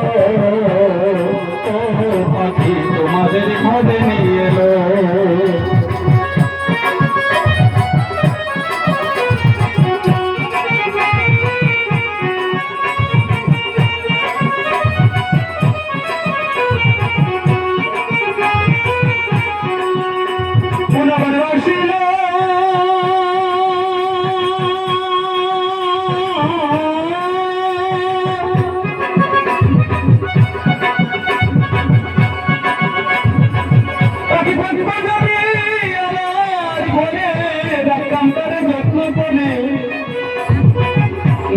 এলো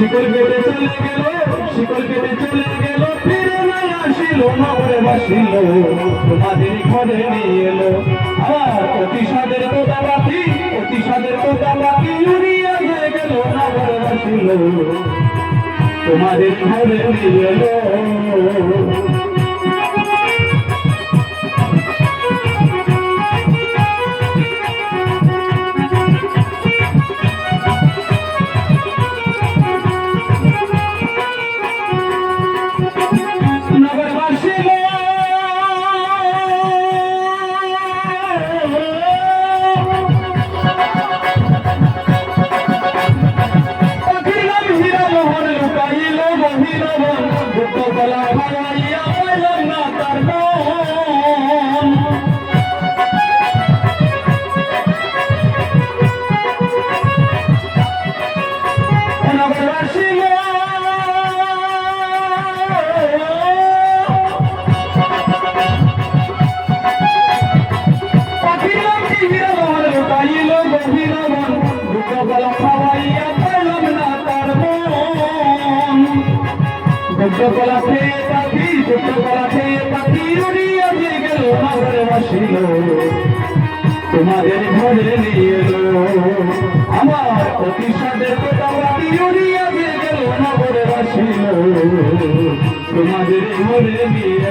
শিকল কেটে চলে গেল, শিকল কেটে চলে গেল, ফিরে না আসিল, নগরে বাসিল তোমাদের ঘরে নিয়ে এলো। আমার অতি সাদের তোতা পাখি অতি হয়ে গেল, নগরে বাসিল। তোমাদের ঘরে নিয়ে এলো। গভীর খেয়ে পাখি গলা খেয়ে পাখি উড়িয়া দিয়ে গেল নগরে বাসিল। তোমাদের ঘরে নিয়ে এলো। আমার অতি সাদের তোমাদের ঘরে নিয়ে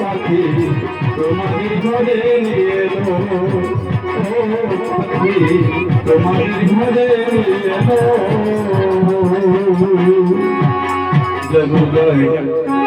পাখি তোমাদের ঘরে নিয়ে পাখি তোমাদের ঘরে নিয়ে জয়।